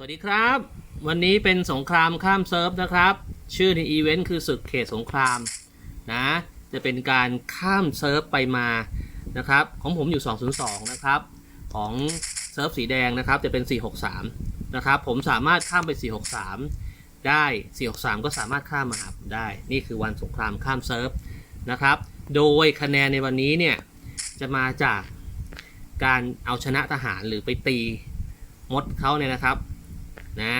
สวัสดีครับ วันนี้เป็นสงครามข้ามเซิร์ฟนะครับ ชื่อในอีเวนต์คือศึกเขตสงครามนะจะเป็นการข้ามเซิร์ฟไปมานะครับ ของผมอยู่ 202 นะครับ ของเซิร์ฟสีแดงนะครับจะเป็น 463 นะครับผมสามารถข้ามไป 463 ได้ 463 ก็สามารถข้ามมาหาผมได้ นี่คือวันสงครามข้ามเซิร์ฟนะครับ โดยคะแนนในวันนี้เนี่ยจะมาจากการเอาชนะทหารหรือไปตีมดเขาเนี่ยนะครับ นะ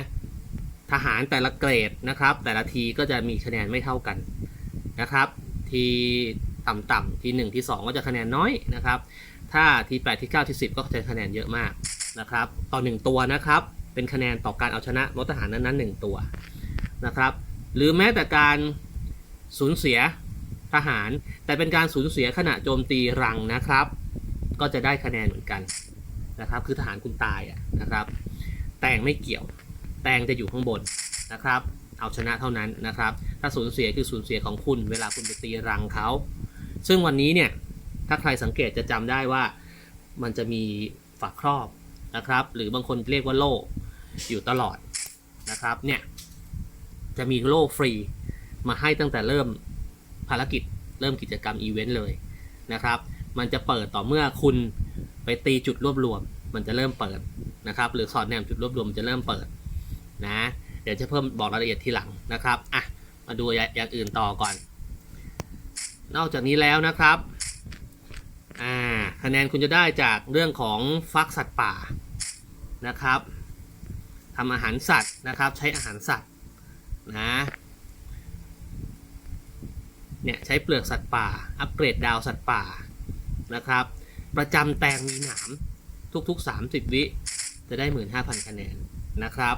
ทหารแต่ละเกรดนะครับ แต่ละทีก็จะมีคะแนนไม่เท่ากันนะครับ ทีต่ำๆที1ที2ก็จะคะแนนน้อยนะครับ ถ้าที8ที9ที10 ก็จะคะแนนเยอะมากนะครับ ต่อ 1 ตัวนะครับ เป็นคะแนนต่อการเอาชนะรถทหารนั้นๆ 1 ตัวนะครับ หรือแม้แต่การสูญเสียทหาร แต่เป็นการสูญเสียขณะโจมตีรังนะครับ ก็จะได้คะแนนเหมือนกันนะครับ คือทหารคุณตายอะนะครับ แตงไม่เกี่ยว แตงจะอยู่ข้างบนนะครับ เอาชนะเท่านั้นนะครับ ถ้าสูญเสียคือสูญเสียของคุณ เวลาคุณไปตีรังเขา ซึ่งวันนี้เนี่ย ถ้าใครสังเกตจะจำได้ว่ามันจะมีฝาครอบนะครับ หรือบางคนเรียกว่าโล่อยู่ตลอดนะครับ เนี่ย จะมีโล่ฟรีมาให้ตั้งแต่เริ่มภารกิจ เริ่มกิจกรรมอีเวนต์เลยนะครับ มันจะเปิดต่อเมื่อคุณไปตีจุดรวบรวม มันจะเริ่มเปิดนะครับ หรือสอดแนมจุดรวบรวมจะเริ่มเปิด นะเดี๋ยวจะเพิ่มบอกรายละเอียดทีหลังนะครับอะมาดูอย่างอื่นต่อก่อน นอกจากนี้แล้วนะครับอ่าคะแนนคุณจะได้จากเรื่องของฟักสัตว์ป่านะครับทำอาหารสัตว์นะครับใช้อาหารสัตว์นะเนี่ยใช้เปลือกสัตว์ป่า อัปเกรดดาวสัตว์ป่านะครับ ประจำแตงมีหนามทุกๆ 30 วิจะได้ 15,000 คะแนนนะครับ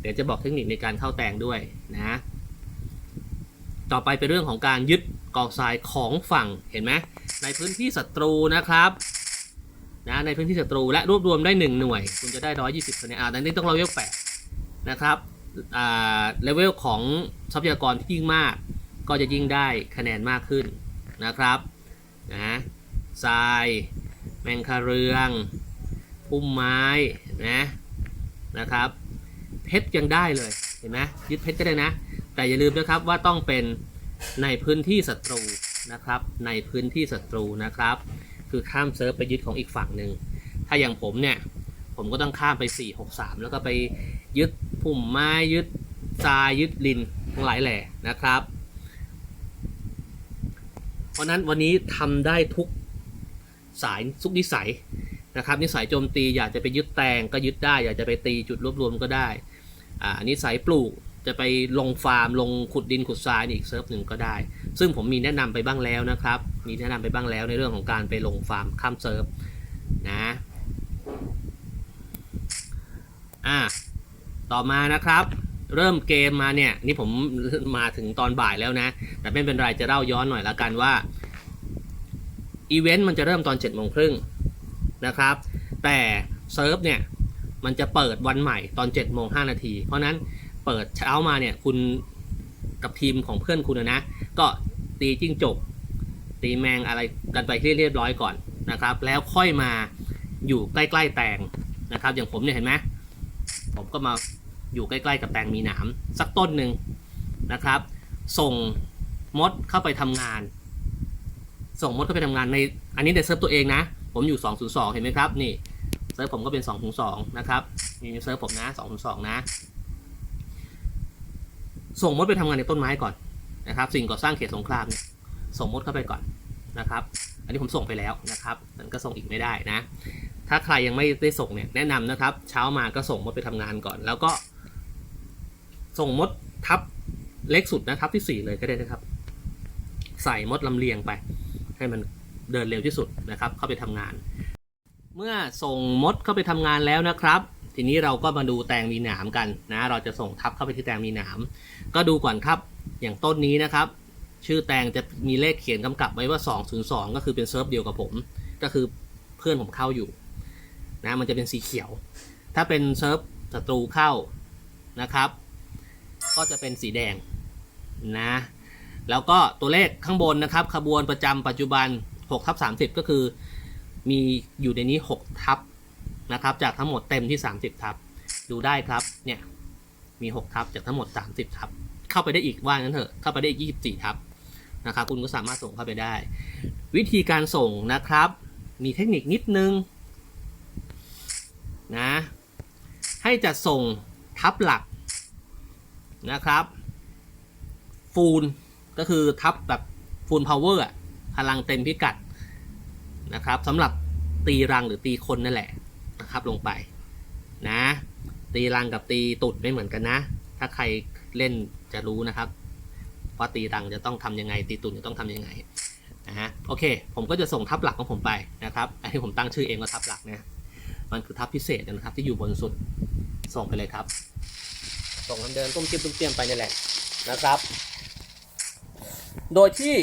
เดี๋ยวจะบอกเทคนิคในการเข้าแตงด้วยนะ ต่อไปเป็นเรื่องของการยึดกองทรายของฝั่งเห็นไหมในพื้นที่ศัตรูนะครับนะในพื้นที่ศัตรูและรวบรวมได้ 1 หน่วย คุณจะได้ 120คะแนนอ่าดังนี้ต้องเลเวล8นะครับอ่าเลเวลของทรัพยากรที่ยิ่งมาก ก็จะยิ่งได้คะแนนมากขึ้นนะครับนะทราย แมงคาเรืองพุ่มไม้นะนะครับ เพชรยังได้เลยเห็นไหมยึดเพชรก็ได้นะ แต่อย่าลืมนะครับว่าต้องเป็นในพื้นที่ศัตรูนะครับ ในพื้นที่ศัตรูนะครับ คือข้ามเซิร์ฟไปยึดของอีกฝั่งหนึ่งถ้าอย่างผมเนี่ยผมก็ต้องข้ามไป 4 6 3 แล้วก็ไปยึดพุ่มไม้ยึดทรายยึดลินทั้งหลายแหล่นะครับ เพราะนั้นวันนี้ทำได้ทุกสายทุกนิสัยนะครับนิสัยโจมตีอยากจะไปยึดแตงก็ยึดได้ อยากจะไปตีจุดรวบรวมก็ได้ อ่านิสัยปลูกจะไปลงฟาร์มลงขุดดินขุดทรายอีกเซิร์ฟหนึ่งก็ได้ ซึ่งผมมีแนะนำไปบ้างแล้วนะครับ มีแนะนำไปบ้างแล้วในเรื่องของการไปลงฟาร์มข้ามเซิร์ฟนะอ่าต่อมานะครับ เริ่มเกมมาเนี่ยนี่ผมมาถึงตอนบ่ายแล้วนะ แต่ไม่เป็นไรจะเล่าย้อนหน่อยละกันว่าอีเวนต์มันจะเริ่มตอน7จ็ดโมงครึ่งนะครับ แต่เซิร์ฟเนี่ย มันจะเปิดวันใหม่ตอน7จ็ดโมงห้านาที เพราะนั้นเปิดเช้ามาเนี่ยคุณกับทีมของเพื่อนคุณนะ ก็ตีจิ้งจก ตีแมงอะไรกันไปที่เรียบร้อยก่อนนะครับ แล้วค่อยมาอยู่ใกล้ๆแตงนะครับ อย่างผมเนี่ยเห็นไหมผมก็มาอยู่ใกล้ ๆ กับแตงมีหนามสักต้นหนึ่งนะครับ ส่งมดเข้าไปทำงาน ส่งมดเข้าไปทำงานในอันนี้ในเซิร์ฟตัวเองนะ ผมอยู่ 202 เห็นไหมครับ นี่ เซิร์ฟผมก็เป็น202นะครับนี่เซิร์ฟผมนะ202นะ ส่งมดไปทำงานในต้นไม้ก่อนนะครับ สิ่งก่อสร้างเขตสงครามเนี่ยส่งมดเข้าไปก่อนนะครับ อันนี้ผมส่งไปแล้วนะครับมันก็ส่งอีกไม่ได้นะ ถ้าใครยังไม่ได้ส่งเนี่ยแนะนำนะครับ เช้ามาก็ส่งมดไปทำงานก่อน แล้วก็ ส่งมดทับเล็กสุดนะทับที่สี่เลยก็ได้นะครับ ใส่มดลำเลียงไป ให้มันเดินเร็วที่สุดนะครับ เข้าไปทำงาน เมื่อส่งมดเข้าไปทำงานแล้วนะครับ ทีนี้เราก็มาดูแตงมีหนามกันนะ เราจะส่งทับเข้าไปที่แตงมีหนาม ก็ดูก่อนครับ อย่างต้นนี้นะครับ ชื่อแตงจะมีเลขเขียนกำกับไว้ว่า 202 ก็คือเป็นเซิร์ฟเดียวกับผม ก็คือเพื่อนผมเข้าอยู่นะ มันจะเป็นสีเขียว ถ้าเป็นเซิร์ฟศัตรูเข้านะครับ ก็จะเป็นสีแดงนะ แล้วก็ตัวเลขข้างบนนะครับ ขบวนประจำปัจจุบัน6ทับ30 ก็คือ มีอยู่ในนี้ 6 ทับนะครับ จากทั้งหมดเต็มที่ 30 ทับ ดูได้ครับ เนี่ย มี 6 ทับจากทั้งหมด 30 ทับ เข้าไปได้อีกว่างั้นเถอะ เข้าไปได้อีก 24 ทับนะครับ คุณก็สามารถส่งเข้าไปได้ วิธีการส่งนะครับ มีเทคนิคนิดนึงนะ ให้จัดส่งทับหลักนะครับ ฟูลก็คือทับแบบฟูลพาวเวอร์พลังเต็มพิกัด นะครับสำหรับตีรังหรือตีคนนั่นแหละนะครับลงไปนะ ตีรังกับตีตุดไม่เหมือนกันนะ ถ้าใครเล่นจะรู้นะครับว่าตีรังจะต้องทำยังไง ตีตุดจะต้องทำยังไงนะฮะโอเค ผมก็จะส่งทับหลักของผมไปนะครับอันนี้ผมตั้งชื่อเองว่าทับหลักนะมันคือทับพิเศษนะครับ ที่อยู่บนสุดส่งไปเลยครับ ส่งทำเดินต้มเตี้ยมต้มเตี้ยมไปนี่แหละนะครับ โดยที่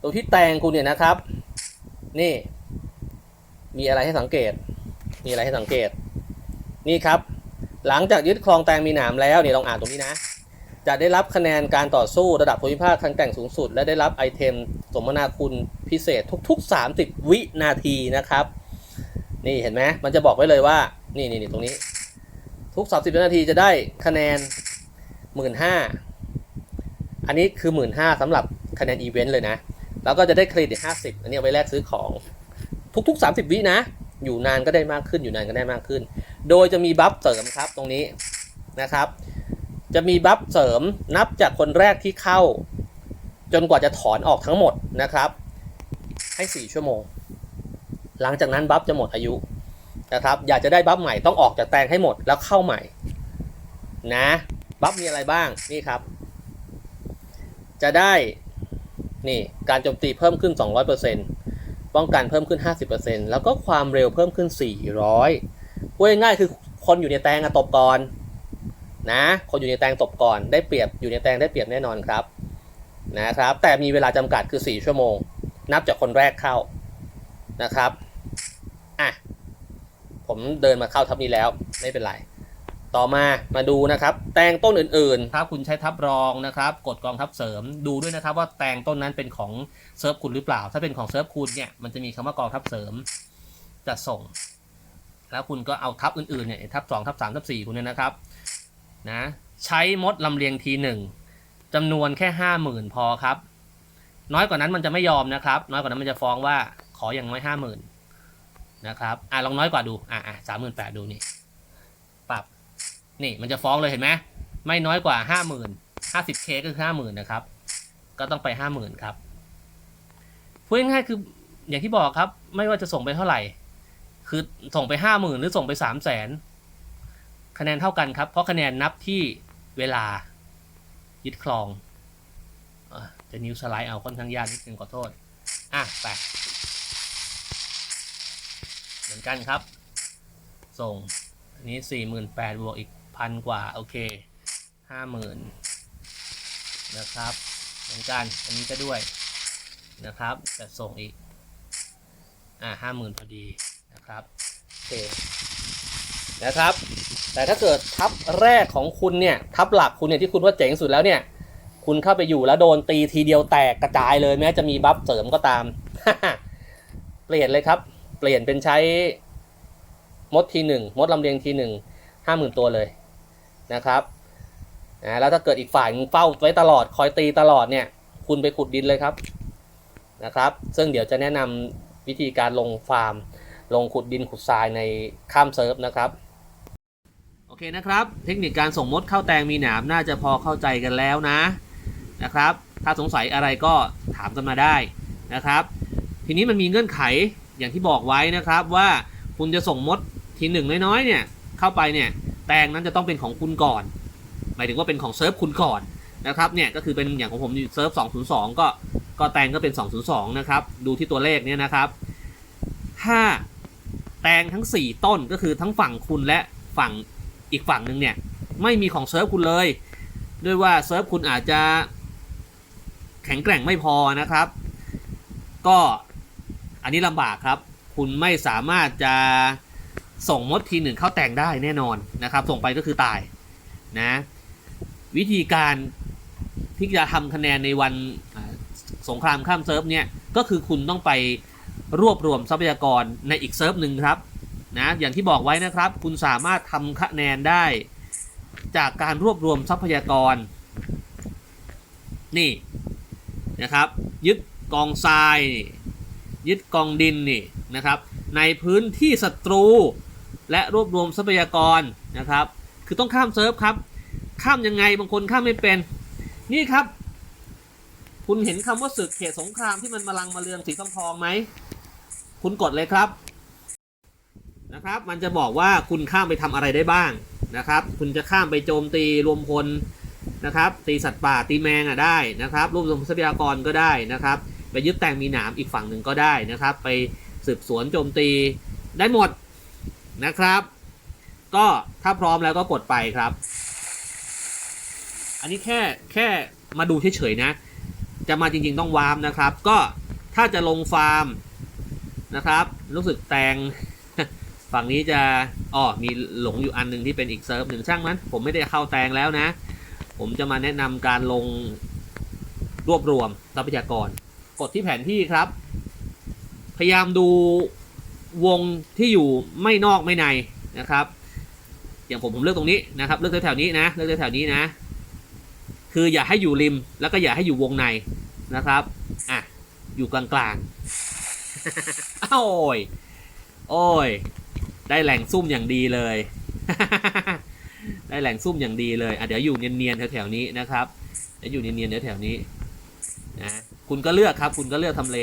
โดยที่แตงคุณเนี่ยนะครับ นี่ มีอะไรให้สังเกต มีอะไรให้สังเกต นี่ครับ หลังจากยึดครองแตงมีหนามแล้วเนี่ยลองอ่านตรงนี้นะ จะได้รับคะแนนการต่อสู้ระดับภูมิภาคทางแต่งสูงสุด และได้รับไอเทม สมนาคุณพิเศษทุก ๆ 30 วินาทีนะครับ นี่เห็นไหมมันจะบอกไว้เลยว่า นี่นี่นี่ตรงนี้ ทุก 30 วินาทีจะได้คะแนน 15,000อันนี้คือ 15,000สำหรับคะแนนอีเวนต์เลยนะ แล้วก็จะได้เครดิต 50 อันนี้เอาไว้แลกซื้อของทุก ๆ 30 วินะ อยู่นานก็ได้มากขึ้นอยู่นานก็ได้มากขึ้น โดยจะมีบัฟเสริมครับตรงนี้นะครับ จะมีบัฟเสริมนับจากคนแรกที่เข้า จนกว่าจะถอนออกทั้งหมดนะครับ ให้ 4 ชั่วโมง หลังจากนั้นบัฟจะหมดอายุนะครับอยากจะได้บัฟใหม่ต้องออกจากแตงให้หมดแล้วเข้าใหม่นะบัฟมีอะไรบ้างนี่ครับ จะได้ นี่การโจมตีเพิ่มขึ้น 200%ป้องกันเพิ่มขึ้น 50%แล้วก็ความเร็วเพิ่มขึ้น 400พูดง่ายๆคือคนอยู่ในแตงอะตบก่อนนะคนอยู่ในแตงตบก่อนได้เปรียบอยู่ในแตงได้เปรียบแน่นอนครับนะครับ แต่มีเวลาจำกัดคือ 4 ชั่วโมง นับจากคนแรกเข้านะครับอะผมเดินมาเข้าทับนี้แล้วไม่เป็นไร ต่อมามาดูนะครับ แตงต้นอื่นๆ ถ้าคุณใช้ทับรองนะครับ กดกองทับเสริมดูด้วยนะครับ ว่าแตงต้นนั้นเป็นของเซิร์ฟคุณหรือเปล่า ถ้าเป็นของเซิร์ฟคุณเนี่ยมันจะมีคำว่ากองทับเสริมจะส่ง แล้วคุณก็เอาทับอื่นๆเนี่ยทับสองทับสามทับสี่คุณเนี่ยนะครับนะใช้มดลำเลียงทีหนึ่งจำนวนแค่ห้าหมื่นพอครับ น้อยกว่านั้นมันจะไม่ยอมนะครับ น้อยกว่านั้นมันจะฟ้องว่าขออย่างน้อยห้าหมื่นนะครับอะลองน้อยกว่าดูอะอะสามหมื่นแปดดูนี่ นี่มันจะฟ้องเลยเห็นไหมไม่น้อยกว่าห้าหมื่นห้าสิบเคก็คือห้าหมื่นนะครับ ก็ต้องไปห้าหมื่นครับพูดง่ายๆคืออย่างที่บอกครับ ไม่ว่าจะส่งไปเท่าไหร่ คือส่งไปห้าหมื่นหรือส่งไปสามแสนคะแนนเท่ากันครับเพราะคะแนนนับที่เวลายึดครองจะนิ้วสไลด์เอาค่อนข้างยากนิดนึงขอโทษ อะไปเหมือนกันครับ ส่งอันนี้สี่หมื่นแปดบวกอีก พันกว่า โอเคห้าหมื่นนะครับ เหมือนกัน อันนี้ก็ด้วยนะครับแต่ส่งอีก อ่าห้าหมื่นพอดีนะครับ โอเค นะครับ แต่ถ้าเกิดทับแรกของคุณเนี่ย ทับหลักคุณเนี่ยที่คุณว่าเจ๋งสุดแล้วเนี่ย คุณเข้าไปอยู่แล้วโดนตีทีเดียวแตกกระจายเลยแม้จะมีบัฟเสริมก็ตาม เปลี่ยนเลยครับ เปลี่ยนเป็นใช้มดทีหนึ่งมดลำเลียงทีหนึ่งห้าหมื่นตัวเลย นะครับนะแล้วถ้าเกิดอีกฝ่ายเฝ้าไว้ตลอดคอยตีตลอดเนี่ย คุณไปขุดดินเลยครับนะครับ ซึ่งเดี๋ยวจะแนะนำวิธีการลงฟาร์ม ลงขุดดินขุดทรายในข้ามเซิร์ฟนะครับโอเคนะครับ เทคนิคการส่งมดเข้าแตงมีหนามน่าจะพอเข้าใจกันแล้วนะนะครับ ถ้าสงสัยอะไรก็ถามกันมาได้นะครับ ทีนี้มันมีเงื่อนไขอย่างที่บอกไว้นะครับว่าคุณจะส่งมดทีหนึ่งน้อยๆเนี่ยเข้าไปเนี่ย แตงนั้นจะต้องเป็นของคุณก่อน หมายถึงว่าเป็นของเซิร์ฟคุณก่อนนะครับเนี่ยก็คือเป็นอย่างของผมอยู่เซิร์ฟ202 ก็ก็แตงก็เป็น 202 นะครับ ดูที่ตัวเลขเนี่ยนะครับถ้าแตงทั้ง 4 ต้นก็คือทั้งฝั่งคุณและฝั่งอีกฝั่งหนึ่งเนี่ย ไม่มีของเซิร์ฟคุณเลย ด้วยว่าเซิร์ฟคุณอาจจะแข็งแกร่งไม่พอนะครับ ก็อันนี้ลำบากครับ คุณไม่สามารถจะ ส่งมดทีหนึ่งเข้าแต่งได้แน่นอนนะครับ ส่งไปก็คือตายนะ วิธีการที่จะทำคะแนนในวันสงครามข้ามเซิร์ฟเนี่ยก็คือคุณต้องไปรวบรวมทรัพยากรในอีกเซิร์ฟหนึ่งครับนะอย่างที่บอกไว้นะครับ คุณสามารถทำคะแนนได้จากการรวบรวมทรัพยากร นี่นะครับ ยึดกองทราย ยึดกองดินนี่นะครับ ในพื้นที่ศัตรู และรวบรวมทรัพยากรนะครับ คือต้องข้ามเซิร์ฟครับ ข้ามยังไงบางคนข้ามไม่เป็น นี่ครับ คุณเห็นคำว่าศึกเขตสงครามที่มันมาลังมาเรืองสีทองทองไหม คุณกดเลยครับนะครับ มันจะบอกว่าคุณข้ามไปทำอะไรได้บ้างนะครับ คุณจะข้ามไปโจมตีรวมพลนะครับ ตีสัตว์ป่าตีแมงอะได้นะครับรวบรวมทรัพยากรก็ได้นะครับ ไปยึดแตงมีหนามอีกฝั่งหนึ่งก็ได้นะครับ ไปสืบสวนโจมตีได้หมด นะครับ ก็ถ้าพร้อมแล้วก็กดไปครับ อันนี้แค่แค่มาดูเฉยๆนะ จะมาจริงๆต้องวาร์มนะครับ ก็ถ้าจะลงฟาร์มนะครับ รู้สึกแตงฝั่งนี้จะอ๋อมีหลงอยู่อันหนึ่งที่เป็นอีกเซิร์ฟหนึ่งช่างมันผมไม่ได้เข้าแตงแล้วนะ ผมจะมาแนะนำการลงรวบรวมทรัพยากร กดที่แผนที่ครับ พยายามดู วงที่อยู่ไม่นอกไม่ในนะครับ อย่างผมผมเลือกตรงนี้นะครับ เลือกแถวๆนี้นะเลือกแถวๆนี้นะ คืออย่าให้อยู่ริมแล้วก็อย่าให้อยู่วงในนะครับอะอยู่กลางๆอ้าวโอ้ยโอ้ย ได้แหล่งซุ่มอย่างดีเลย ได้แหล่งซุ่มอย่างดีเลยอะเดี๋ยวอยู่เนียนๆแถวๆนี้นะครับเดี๋ยวอยู่เนียนๆแถวๆนี้นะคุณก็เลือกครับ คุณก็เลือกทำเล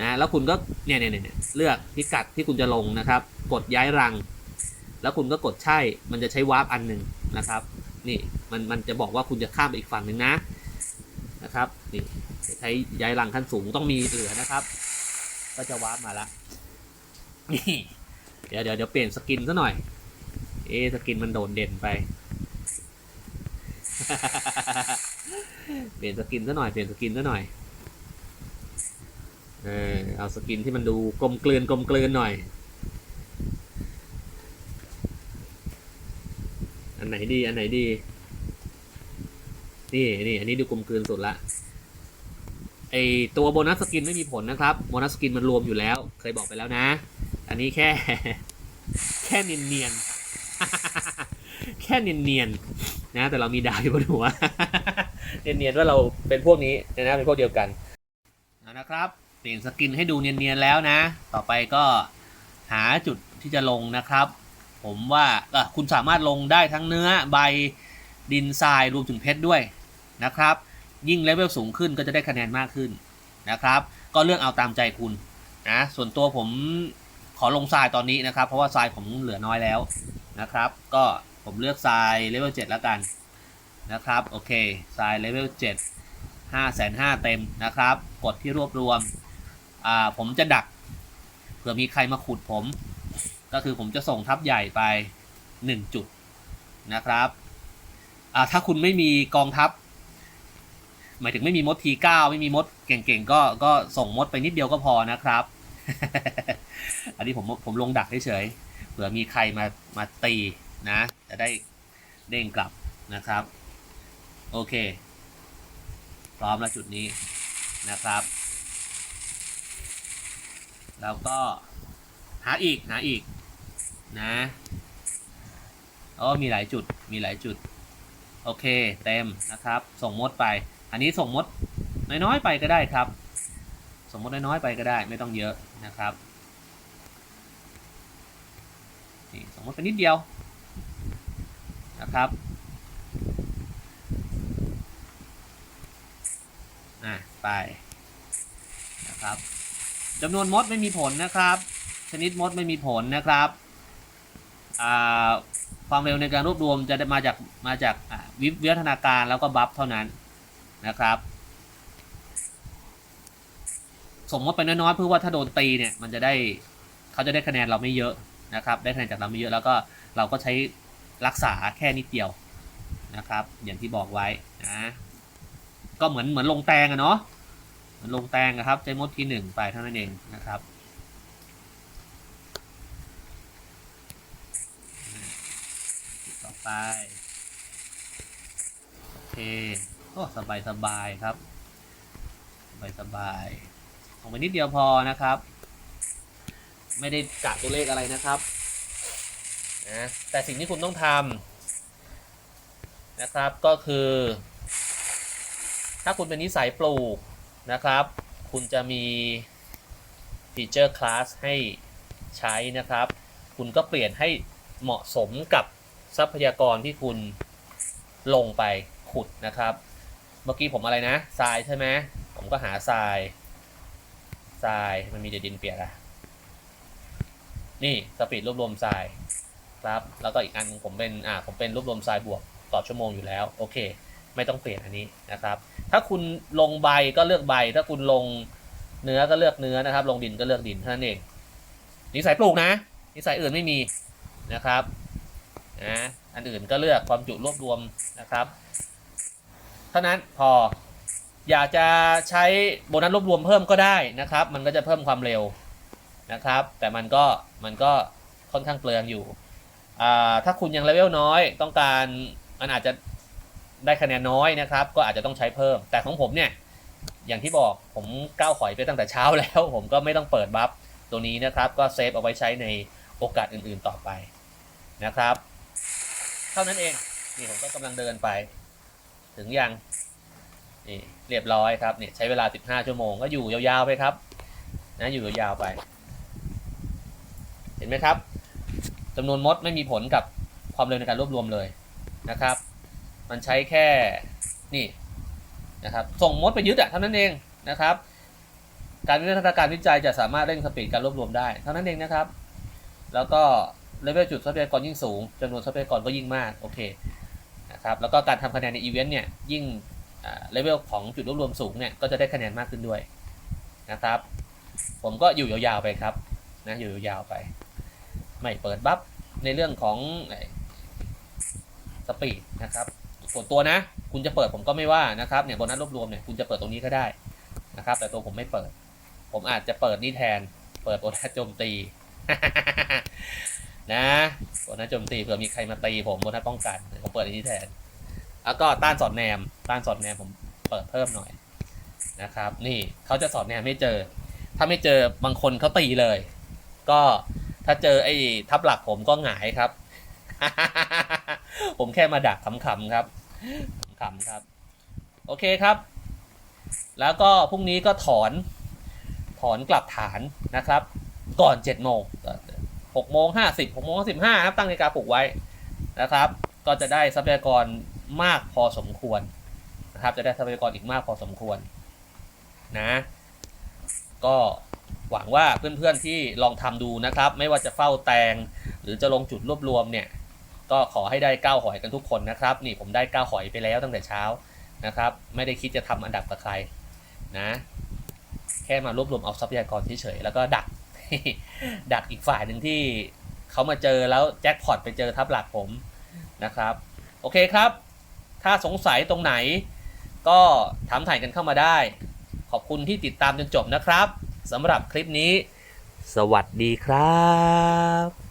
นะแล้วคุณก็เนี่ยเนี่ยเนี่ยเลือกพิกัดที่คุณจะลงนะครับ กดย้ายรัง แล้วคุณก็กดใช่มันจะใช้วาร์ปอันหนึ่งนะครับ นี่มันมันจะบอกว่าคุณจะข้ามไปอีกฝั่งหนึ่งนะนะครับนี่ใช้ย้ายรังขั้นสูงต้องมีเหลือนะครับ ก็จะวาร์ปมาละนี่เดี๋ยวเดี๋ยวเดี๋ยวเปลี่ยนสกินซะหน่อย เอสกินมันโดดเด่นไป เปลี่ยนสกินซะหน่อยเปลี่ยนสกินซะหน่อย เออเอาสกินที่มันดูกลมกลืนกลมกลืนหน่อย อันไหนดี อันไหนดี นี่นี่อันนี้ดูกลมกลืนสุดละไอตัวโบนัสสกินไม่มีผลนะครับ โบนัสสกินมันรวมอยู่แล้ว เคยบอกไปแล้วนะ อันนี้แค่ แค่เนียนเนียนแค่เนียนเนียนนะ แต่เรามีดาวอยู่บนหัว เนียนเนียนว่าเราเป็นพวกนี้นะเป็นพวกเดียวกันนะครับ เปลี่ยนสกินให้ดูเนียนๆแล้วนะ ต่อไปก็หาจุดที่จะลงนะครับ ผมว่าคุณสามารถลงได้ทั้งเนื้อใบดินทรายรวมถึงเพชรด้วยนะครับ ยิ่งเลเวลสูงขึ้นก็จะได้คะแนนมากขึ้นนะครับ ก็เลือกเอาตามใจคุณนะส่วนตัวผมขอลงทรายตอนนี้นะครับ เพราะว่าทรายผมเหลือน้อยแล้วนะครับ ก็ผมเลือกทรายเลเวล7แล้วกันนะครับ โอเคทรายเลเวล7 5 5 0 0 0เต็มนะครับ กดที่รวบรวม อ่าผมจะดัก เผื่อมีใครมาขุดผม ก็คือผมจะส่งทัพใหญ่ไป1จุดนะครับอ่าถ้าคุณไม่มีกองทัพ หมายถึงไม่มีมดทีเก้าไม่มีมดเก่งๆก็ก็ส่งมดไปนิดเดียวก็พอนะครับ อันนี้ผมผมลงดักเฉยๆเผื่อมีใครมามาตีนะ จะได้เด้งกลับนะครับ โอเค พร้อมแล้วจุดนี้นะครับ แล้วก็หาอีกหาอีกนะอ๋อมีหลายจุดมีหลายจุด โอเคเต็มนะครับ ส่งมดไป อันนี้ส่งมดน้อยๆไปก็ได้ครับ สมมติน้อยๆไปก็ได้ไม่ต้องเยอะนะครับนี่สมมติไปนิดเดียวนะครับอะไปนะครับ จำนวนมดไม่มีผลนะครับ ชนิดมดไม่มีผลนะครับความเร็วในการรวบรวมจะมาจากมาจากวิวัฒนาการแล้วก็บัฟเท่านั้นนะครับ สมมติไปน้อยๆเพื่อว่าถ้าโดนตีเนี่ยมันจะได้เขาจะได้คะแนนเราไม่เยอะนะครับ ได้คะแนนจากเราไม่เยอะแล้วก็เราก็ใช้รักษาแค่นิดเดียวนะครับ อย่างที่บอกไว้นะก็เหมือนเหมือนลงแตงอะเนาะ ลงแตงนะครับใช้มดทีหนึ่งไปเท่านั้นเองนะครับต่อไป โอเคโอ้สบายสบายครับ สบายสบายๆลงไปนิดเดียวพอนะครับ ไม่ได้กะตัวเลขอะไรนะครับนะแต่สิ่งที่คุณต้องทำนะครับก็คือ ถ้าคุณเป็นนิสัยปลูก นะครับ คุณจะมีฟีเจอร์คลาสให้ใช้นะครับ คุณก็เปลี่ยนให้เหมาะสมกับทรัพยากรที่คุณลงไปขุดนะครับ เมื่อกี้ผมอะไรนะทรายใช่ไหมผมก็หาทรายทรายมันมีเดดินเปียกอะนี่สปีดรวบรวมทรายครับแล้วก็อีกอันผมเป็นอ่าผมเป็นรวบรวมทรายบวกต่อชั่วโมงอยู่แล้ว โอเค ไม่ต้องเปลี่ยนอันนี้นะครับ ถ้าคุณลงใบก็เลือกใบ ถ้าคุณลงเนื้อก็เลือกเนื้อนะครับ ลงดินก็เลือกดินเท่านั้นเองนิสัยปลูกนะนิสัยอื่นไม่มีนะครับนะอันอื่นก็เลือกความจุรวบรวมนะครับ เท่านั้นพออยากจะใช้โบนัสรวบรวมเพิ่มก็ได้นะครับ มันก็จะเพิ่มความเร็วนะครับ แต่มันก็มันก็ค่อนข้างเปลืองอยู่ถ้าคุณยังเลเวลน้อยต้องการมันอาจจะ ได้คะแนนน้อยนะครับ ก็อาจจะต้องใช้เพิ่ม แต่ของผมเนี่ยอย่างที่บอกผมก้าวขอยไปตั้งแต่เช้าแล้ว ผมก็ไม่ต้องเปิดบัฟตัวนี้นะครับ ก็เซฟเอาไว้ใช้ในโอกาสอื่นๆต่อไปนะครับ เท่านั้นเองนี่ผมก็กำลังเดินไป ถึงยังนี่เรียบร้อยครับเนี่ยใช้เวลา 15 ชั่วโมงก็อยู่ยาวๆไปครับนะอยู่ยาวๆไป เห็นไหมครับจำนวนมดไม่มีผลกับความเร็วในการรวบรวมเลยนะครับ มันใช้แค่นี่นะครับส่งมดไปยึดอะเท่านั้นเองนะครับ การวิวัฒนาการวิจัยจะสามารถเร่งสปีดการรวบรวมได้เท่านั้นเองนะครับ แล้วก็เลเวลจุดทรัพยากรยิ่งสูงจำนวนทรัพยากรก็ยิ่งมากโอเคนะครับแล้วก็การทำคะแนนในอีเวนต์เนี่ยยิ่งเลเวลของจุดรวบรวมสูงเนี่ยก็จะได้คะแนนมากขึ้นด้วยนะครับ ผมก็อยู่ยาวๆไปครับนะอยู่ยาวๆไป ไม่เปิดบัฟในเรื่องของสปีดนะครับ ส่วนตัวนะ คุณจะเปิดผมก็ไม่ว่านะครับเนี่ยโบนัสรวบรวมเนี่ยคุณจะเปิดตรงนี้ก็ได้นะครับ แต่ตัวผมไม่เปิด ผมอาจจะเปิดนี่แทน เปิดโบนัสโจมตีนะโบนัสโจมตีเผื่อมีใครมาตีผมโบนัสป้องกันผมเปิดอันนี้แทน แล้วก็ต้านสอดแนม ต้านสอดแนมผมเปิดเพิ่มหน่อยนะครับ นี่เขาจะสอดแนมไม่เจอ ถ้าไม่เจอบางคนเขาตีเลย ก็ถ้าเจอไอ้ทับหลักผมก็หงายครับ ผมแค่มาดักขำๆครับ ขำครับ โอเคครับ แล้วก็พรุ่งนี้ก็ถอนถอนกลับฐานนะครับ ก่อน7จ็ดโมงหกโมงห้าสิบหกโมงสิบห้าครับตั้งนาฬิกาปลุกไว้นะครับ ก็จะได้ทรัพยากรมากพอสมควรนะครับ จะได้ทรัพยากรอีกมากพอสมควรนะ ก็หวังว่าเพื่อนๆที่ลองทำดูนะครับ ไม่ว่าจะเฝ้าแตง หรือจะลงจุดรวบรวมเนี่ย ก็ขอให้ได้ก้าวหอยกันทุกคนนะครับ นี่ผมได้ก้าวหอยไปแล้วตั้งแต่เช้านะครับ ไม่ได้คิดจะทำอันดับกับใครนะ แค่มารวบรวมเอาทรัพยากรเฉยๆแล้วก็ดัก ดักอีกฝ่ายหนึ่งที่เขามาเจอแล้วแจ็คพอตไปเจอทับหลักผมนะครับ โอเคครับ ถ้าสงสัยตรงไหน ก็ถามถ่ายกันเข้ามาได้ ขอบคุณที่ติดตามจนจบนะครับสำหรับคลิปนี้ สวัสดีครับ